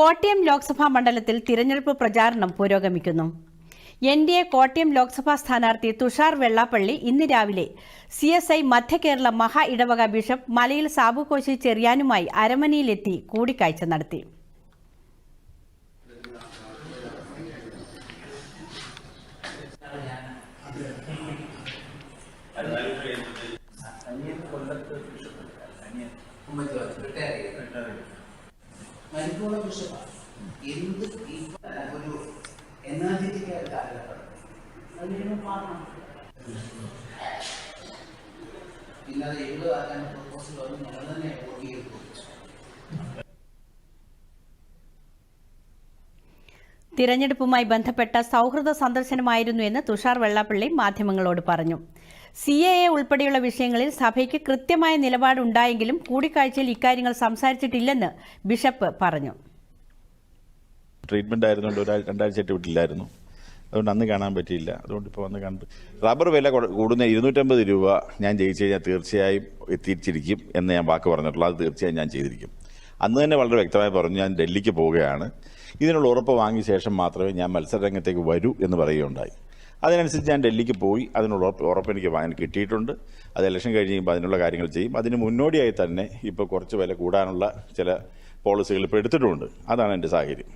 കോട്ടയം ലോക്സഭാ മണ്ഡലത്തിൽ തിരഞ്ഞെടുപ്പ് പ്രചാരണം പുരോഗമിക്കുന്നു. N D A Kottayam Lok Sabha സ്ഥാനാർത്ഥി തുഷാർ വെള്ളാപ്പള്ളി ഇന്ന് രാവിലെ സി എസ് ഐ മധ്യകേരള മഹാ ഇടവക ബിഷപ്പ് മലയിൽ സാബുകോശി ചെറിയാനുമായി അരമനയിലെത്തി കൂടിക്കാഴ്ച നടത്തി. മരുഭൂമ ബിഷപ്പാണ് എന്ത് ഈ ഒരു എനർജറ്റിക് ആയ കാലഘട്ടം പിന്നെ അത് എഴുപത് ആക്കാൻ പ്രപ്പോസൽ വന്ന് ഞങ്ങൾ തന്നെ തിരഞ്ഞെടുപ്പുമായി ബന്ധപ്പെട്ട സൗഹൃദ സന്ദർശനമായിരുന്നു എന്ന് തുഷാർ വെള്ളാപ്പള്ളി മാധ്യമങ്ങളോട് പറഞ്ഞു. സി എ എ ഉൾപ്പെടെയുള്ള വിഷയങ്ങളിൽ സഭയ്ക്ക് കൃത്യമായ നിലപാടുണ്ടായെങ്കിലും കൂടിക്കാഴ്ചയിൽ ഇക്കാര്യങ്ങൾ സംസാരിച്ചിട്ടില്ലെന്ന് ബിഷപ്പ് പറഞ്ഞു. ട്രീറ്റ്മെന്റ് ആയിരുന്നുകൊണ്ട് ഒരാൾ രണ്ടാഴ്ചയായിട്ട് വിട്ടില്ലായിരുന്നു. അതുകൊണ്ട് അന്ന് കാണാൻ പറ്റിയില്ല. അതുകൊണ്ട് ഇപ്പോൾ വന്ന് കാണാൻ റബ്ബർ വില കൂടുന്ന ഇരുന്നൂറ്റമ്പത് രൂപ ഞാൻ ജയിച്ചു കഴിഞ്ഞാൽ തീർച്ചയായും എത്തിച്ചിരിക്കും എന്ന് ഞാൻ വാക്ക് പറഞ്ഞിട്ടുള്ളൂ. അത് തീർച്ചയായും ഞാൻ ചെയ്തിരിക്കും. അന്ന് തന്നെ വളരെ വ്യക്തമായി പറഞ്ഞു ഞാൻ ഡൽഹിക്ക് പോവുകയാണ്. ഇതിനുള്ള ഉറപ്പ് വാങ്ങിയ ശേഷം മാത്രമേ ഞാൻ മത്സരരംഗത്തേക്ക് വരൂ എന്ന് പറയുകയുണ്ടായി. അതിനനുസരിച്ച് ഞാൻ ഡൽഹിക്ക് പോയി. അതിനുള്ള ഉറപ്പ് എനിക്ക് വാങ്ങാൻ കിട്ടിയിട്ടുണ്ട്. അത് ഇലക്ഷൻ കഴിഞ്ഞ് കഴിയുമ്പോൾ അതിനുള്ള കാര്യങ്ങൾ ചെയ്യും. അതിന് മുന്നോടിയായി തന്നെ ഇപ്പോൾ കുറച്ച് വില കൂടാനുള്ള ചില പോളിസികൾ ഇപ്പോൾ എടുത്തിട്ടുമുണ്ട് അതാണ് എന്റെ സാഹചര്യം.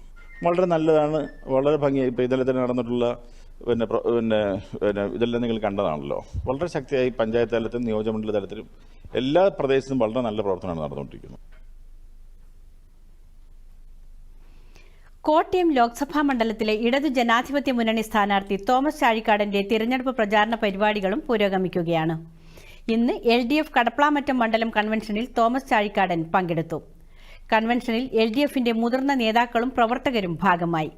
വളരെ നല്ലതാണ്. വളരെ ഭംഗിയായി ഇപ്പോൾ ഇന്നലെ തന്നെ നടന്നിട്ടുള്ള പിന്നെ പിന്നെ പിന്നെ ഇതെല്ലാം നിങ്ങൾ കണ്ടതാണല്ലോ. വളരെ ശക്തിയായി പഞ്ചായത്ത് തലത്തിലും നിയോജകമണ്ഡല തലത്തിലും എല്ലാ പ്രദേശത്തും വളരെ നല്ല പ്രവർത്തനമാണ് നടന്നുകൊണ്ടിരിക്കുന്നത്. കോട്ടയം ലോക്സഭാ മണ്ഡലത്തിലെ ഇടതു ജനാധിപത്യ മുന്നണി സ്ഥാനാർത്ഥി തോമസ് ചാഴിക്കാടന്റെ തിരഞ്ഞെടുപ്പ് പ്രചാരണ പരിപാടികളും പുരോഗമിക്കുകയാണ്. ഇന്ന് എൽ ഡി എഫ് കടപ്ലാമറ്റം മണ്ഡലം കൺവെൻഷനിൽ തോമസ് ചാഴിക്കാടൻ പങ്കെടുത്തു. കൺവെൻഷനിൽ എൽ ഡി എഫിന്റെ മുതിർന്ന നേതാക്കളും പ്രവർത്തകരും ഭാഗമായി.